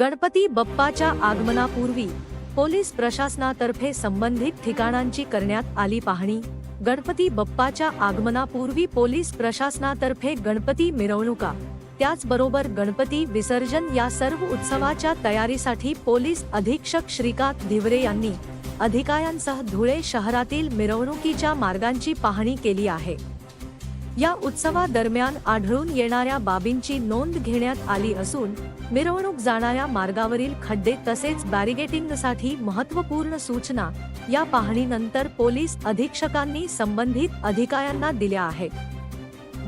गणपती बाप्पाच्या आगमनापूर्वी पोलीस प्रशासनातर्फे संबंधित ठिकाणांची करण्यात आली पाहणी. गणपती बाप्पाच्या आगमनापूर्वी पोलीस प्रशासनातर्फे गणपती मिरवणुका. त्याचबरोबर गणपती विसर्जन या सर्व उत्सवाच्या तयारीसाठी पोलीस अधीक्षक श्रीकांत धिवरे यांनी अधिकाऱ्यांसह धुळे शहरातील मिरवणुकीच्या मार्गांची पाहणी केली आहे. या उत्सवादरम्यान आढळून येणाऱ्या बाबींची नोंद घेण्यात आली असून मिरवणूक जाणाऱ्या मार्गावरील खड्डे तसेच बॅरिगेटिंगसाठी महत्त्वपूर्ण सूचना या पाहणीनंतर पोलीस अधीक्षकांनी संबंधित अधिकाऱ्यांना दिल्या आहेत.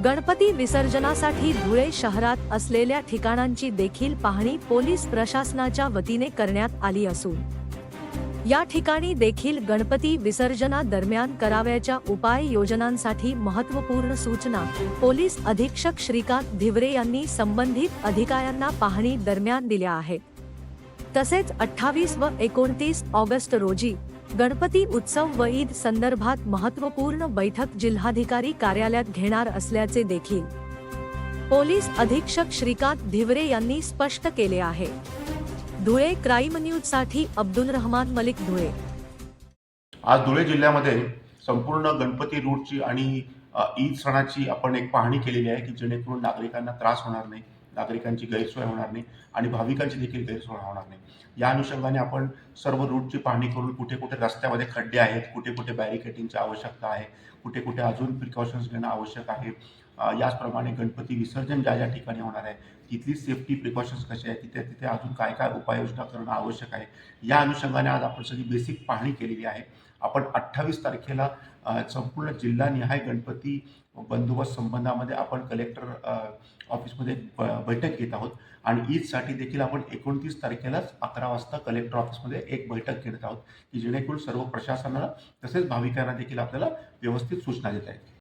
गणपती विसर्जनासाठी धुळे शहरात असलेल्या ठिकाणांची देखील पाहणी पोलीस प्रशासनाच्या वतीने करण्यात आली असून या ठिकाणी देखील गणपती विसर्जनादरम्यान करावयाच्या उपाययोजनांसाठी महत्त्वपूर्ण सूचना पोलीस अधीक्षक श्रीकांत धिवरे यांनी संबंधित अधिकाऱ्यांना पाहणी दरम्यान दिल्या आहेत. तसेच अठ्ठावीस व एकोणतीस ऑगस्ट रोजी गणपती उत्सव व ईद संदर्भात महत्त्वपूर्ण बैठक जिल्हाधिकारी कार्यालयात घेणार असल्याचे देखील पोलीस अधीक्षक श्रीकांत धिवरे यांनी स्पष्ट केले आहे. धुळे क्राईम न्यूजसाठी अब्दुल रहमान मलिक धुळे. आज धुळे जिल्ह्यामध्ये संपूर्ण गणपती रूटची आणि ईद सणाची आपण एक पाहणी केलेली आहे की जेणेकरून नागरिकांना त्रास होणार नाही. नागरिकांची गैरसोय होणार नाही आणि भाविकांची देखील गैरसोय होणार नाही. या अनुषंगाने आपण सर्व रूटची पाहणी करून कुठे कुठे रस्त्यामध्ये खड्डे आहेत कुठे कुठे बॅरिकेटिंगची आवश्यकता आहे कुठे कुठे अजून प्रिकॉशन्स घेणं आवश्यक आहे याचप्रमाणे गणपती विसर्जन ज्या ज्या ठिकाणी होणार आहे तिथली सेफ्टी प्रिकॉशन्स कशी आहे तिथे तिथे अजून काय काय उपाययोजना करणं आवश्यक आहे या अनुषंगाने आज आपण सगळी बेसिक पाहणी केलेली आहे. आपण अठ्ठावीस तारखेला संपूर्ण जिल्हानिहाय गणपती बंदोबस्त संबंधामध्ये आपण कलेक्टर ऑफिसमध्ये ब- बैठक घेत आहोत. आणि ईदसाठी देखील आपण एकोणतीस तारखेलाच अकरा वाजता कलेक्टर ऑफिसमध्ये एक बैठक घेत आहोत की जेणेकरून सर्व प्रशासनाला तसेच भाविकांना देखील आपल्याला व्यवस्थित सूचना देता येतील.